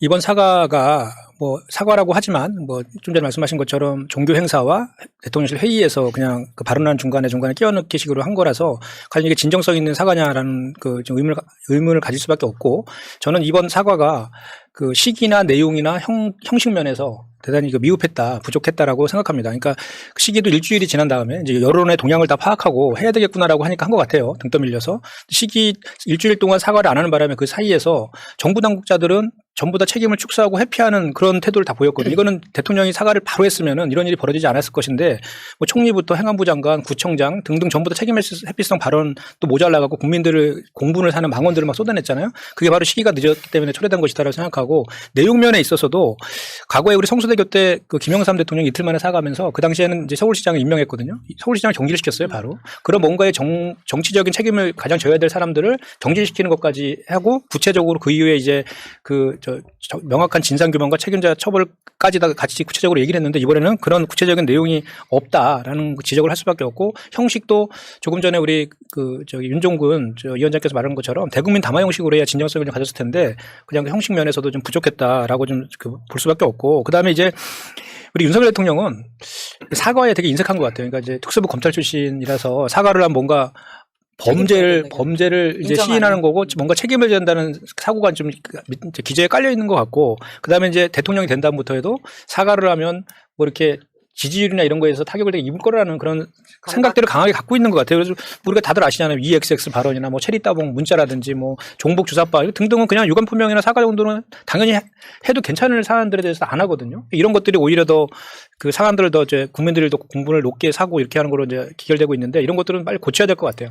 이번 사과가 뭐 사과라고 하지만 뭐 좀 전에 말씀하신 것처럼 종교 행사와 대통령실 회의에서 그냥 그 발언하는 중간에 중간에 끼어넣기 식으로 한 거라서 과연 이게 진정성 있는 사과냐라는 그좀 의문을 가- 의문을 가질 수밖에 없고 저는 이번 사과가 그 시기나 내용이나 형, 형식 면에서 대단히 그 미흡했다, 부족했다라고 생각합니다. 그러니까 그 시기도 일주일이 지난 다음에 이제 여론의 동향을 다 파악하고 해야 되겠구나라고 하니까 한 것 같아요. 등 떠밀려서 시기 일주일 동안 사과를 안 하는 바람에 그 사이에서 정부 당국자들은 전부 다 책임을 축소하고 회피하는 그런 태도를 다 보였거든요. 이거는 대통령이 사과를 바로 했으면은 이런 일이 벌어지지 않았을 것인데 뭐 총리부터 행안부 장관, 구청장 등등 전부 다 책임 회피성 발언 또 모자라갖고 국민들을 공분을 사는 망언들을 막 쏟아냈잖아요. 그게 바로 시기가 늦었기 때문에 초래된 것이다라고 생각하고 내용 면에 있어서도 과거에 우리 성수대교 때 그 김영삼 대통령 이 이틀 만에 사과하면서 그 당시에는 이제 서울시장을 임명했거든요. 서울시장을 경질을 시켰어요, 바로. 그런 뭔가의 정, 정치적인 책임을 가장 져야 될 사람들을 경질시키는 것까지 하고 구체적으로 그 이후에 이제 그 저, 저 명확한 진상 규명과 책임자 처벌까지 다 같이 구체적으로 얘기를 했는데 이번에는 그런 구체적인 내용이 없다라는 지적을 할 수밖에 없고 형식도 조금 전에 우리 그 저기 윤종근 저 위원장께서 말한 것처럼 대국민 담화 형식으로 해야 진정성을 좀 가졌을 텐데 그냥 그 형식 면에서도 좀 부족했다라고 좀볼 수밖에 없고 그다음에 이제 우리 윤석열 대통령은 사과에 되게 인색한 것 같아요. 그러니까 이제 특수부 검찰 출신이라서 사과를 하면 뭔가 범죄를 범죄를 이제 인정하는. 시인하는 거고 뭔가 책임을 한다는 사고가 좀 기저에 깔려 있는 것 같고 그다음에 이제 대통령이 된 다음부터 해도 사과를 하면 뭐 이렇게 지지율이나 이런 거에서 타격을 되게 입을 거라는 그런 생각들을 강하게 갖고 있는 것 같아요. 그래서 우리가 다들 아시잖아요. EXX 발언이나 뭐 체리 따봉 문자라든지 뭐 종북 주사파 등등은 그냥 유감 표명이나 사과 정도는 당연히 해- 해도 괜찮을 사안들에 대해서 안 하거든요. 이런 것들이 오히려 더 그 사안들을 더 이제 국민들을 더 공분을 높게 사고 이렇게 하는 거로 이제 기결되고 있는데 이런 것들은 빨리 고쳐야 될 것 같아요.